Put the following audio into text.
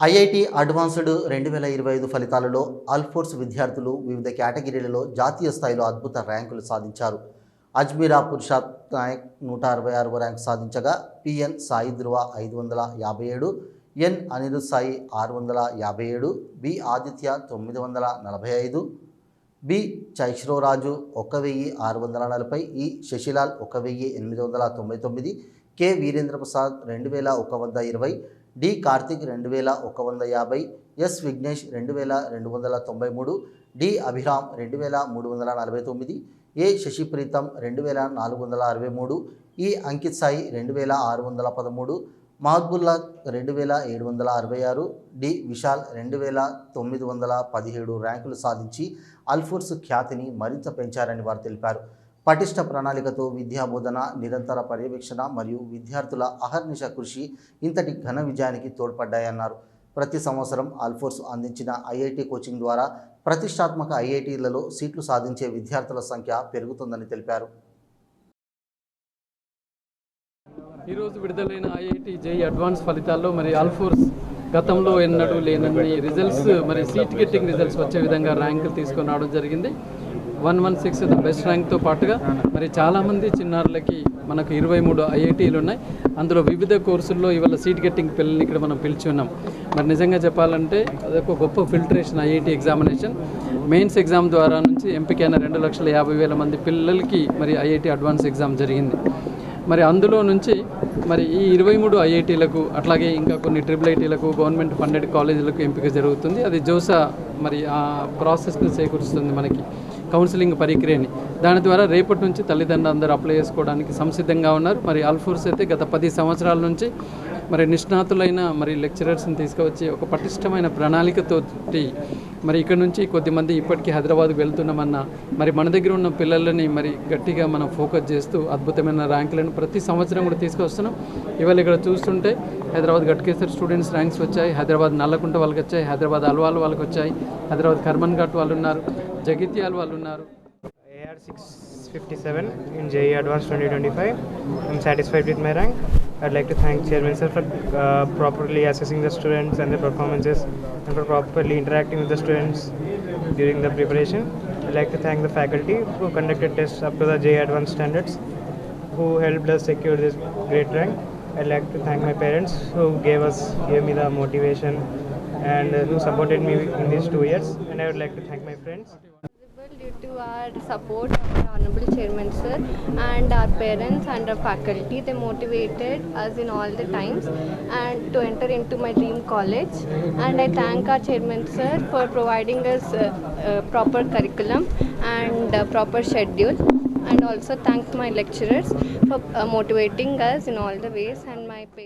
IIT advanced రెండు వేల ఇరవై ఐదు ఫలితాలలో అల్ఫోర్స్ విద్యార్థులు వివిధ కేటగిరీలలో జాతీయ స్థాయిలో అద్భుత ర్యాంకులు సాధించారు. అజ్మీరా పురుషాత్ నాయక్ నూట అరవై ఆరవ ర్యాంకు సాధించగా పిఎన్ సాయి ధ్రువ ఐదు వందల యాభై ఏడు ఎన్ అనిరుద్ సాయి ఆరు వందల యాభై ఏడు బి ఆదిత్య తొమ్మిది వందల నలభై ఐదు బి చైశ్రోరాజు ఒక వెయ్యి ఆరు వందల నలభై ఈ శశిలాల్ ఒక వెయ్యి ఎనిమిది వందల తొంభై తొమ్మిది కె వీరేంద్ర ప్రసాద్ రెండు వేల ఒక వంద ఇరవై డి కార్తిక్ రెండు వేల ఒక వంద యాభై ఎస్ విఘ్నేష్ రెండు వేల రెండు వందల తొంభై మూడు డి అభిరామ్ రెండు వేల మూడు వందల నలభై తొమ్మిది ఏ శశిప్రీతం రెండు వేల నాలుగు వందల అరవై మూడు ఈ అంకిత్ సాయి రెండు వేల ఆరు వందల పదమూడు మహబుల్లా రెండు వేల ఏడు వందల అరవై ఆరు డి విశాల్ రెండు వేల తొమ్మిది వందల పదిహేడు ర్యాంకులు సాధించి అల్ఫోర్స్ ఖ్యాతిని మరింత పెంచారని వారు తెలిపారు. పటిష్ట ప్రణాళికతో విద్యాబోధన నిరంతర పర్యవేక్షణ మరియు విద్యార్థుల అహర్నిశ కృషి ఇంతటి ఘన విజయానికి తోడ్పడ్డాయన్నారు. ప్రతి సంవత్సరం అల్ఫోర్స్ అందించిన ఐఐటి కోచింగ్ ద్వారా ప్రతిష్టాత్మక ఐఐటీలలో సీట్లు సాధించే విద్యార్థుల సంఖ్య పెరుగుతుందని తెలిపారు. ఈరోజు విడుదలైన ఐఐటి జేఈ అడ్వాన్స్ ఫలితాల్లో మరి ఆల్ఫోర్స్ గతంలో ఎన్నడూ లేనన్ని రిజల్ట్స్ మరి సీట్ గెట్టింగ్ రిజల్ట్స్ వచ్చే విధంగా ర్యాంకులు తీసుకొని రావడం జరిగింది. One one six the best ర్యాంక్తో పాటుగా మరి చాలామంది చిన్నారులకి మనకు ఇరవై మూడు ఐఐటీలు ఉన్నాయి. అందులో వివిధ కోర్సుల్లో ఇవాళ సీట్ గెట్టింగ్ పిల్లల్ని ఇక్కడ మనం పిలిచి ఉన్నాం. మరి నిజంగా చెప్పాలంటే అదొక గొప్ప filtration IIT examination. Mains exam ద్వారా నుంచి ఎంపికైన రెండు లక్షల యాభై వేల మంది పిల్లలకి మరి ఐఐటి అడ్వాన్స్ ఎగ్జామ్ జరిగింది. మరి అందులో నుంచి మరి ఈ ఇరవై మూడు ఐఐటీలకు అట్లాగే ఇంకా కొన్ని ట్రిపుల్ ఐటీలకు గవర్నమెంట్ ఫండెడ్ కాలేజీలకు ఎంపిక జరుగుతుంది. అది జోసా మరి ఆ ప్రాసెస్ని చేకూరుస్తుంది మనకి. కౌన్సిలింగ్ ప్రక్రియని. దాని ద్వారా రేపటి నుంచి తల్లిదండ్రులు అందరూ అప్లై చేసుకోవడానికి సంసిద్ధంగా ఉన్నారు. మరి అల్ఫోర్స్ అయితే గత పది సంవత్సరాల నుంచి మరి నిష్ణాతులైన మరి లెక్చరర్స్ని తీసుకువచ్చి ఒక పటిష్టమైన ప్రణాళికతోటి మరి ఇక్కడ నుంచి కొద్దిమంది ఇప్పటికీ హైదరాబాద్కు వెళ్తున్నామన్న మరి మన దగ్గర ఉన్న పిల్లలని మరి గట్టిగా మనం ఫోకస్ చేస్తూ అద్భుతమైన ర్యాంకులను ప్రతి సంవత్సరం కూడా తీసుకొస్తున్నాం. ఇవాళ ఇక్కడ చూస్తుంటే హైదరాబాద్ గట్కేశ్వర్ స్టూడెంట్స్ ర్యాంక్స్ వచ్చాయి. హైదరాబాద్ నల్లకుంట వాళ్ళకి వచ్చాయి. హైదరాబాద్ అల్వాల్ వాళ్ళకి వచ్చాయి. హైదరాబాద్ కర్మన్ ఘాట్ వాళ్ళు ఉన్నారు. జగిత్యాల వాళ్ళు ఉన్నారు. AR six fifty seven in JEE advance twenty twenty five. I'm satisfied with my rank. I'd like to thank chairman sir for properly assessing the students and the performances and for properly interacting with the students during the preparation I'd like to thank the faculty who conducted test up to the JEE advance standards who help the secure this great rank I'd like to thank my parents who gave us gave me the motivation and uh, who supported me in these two years. And I would like to thank my friends. due to our support our honorable chairman sir and our parents and our faculty they motivated us in all the times and to enter into my dream college and i thank our chairman sir for providing us uh, uh, proper curriculum and uh, proper schedule and also thanks my lecturers for uh, motivating us in all the ways and my parents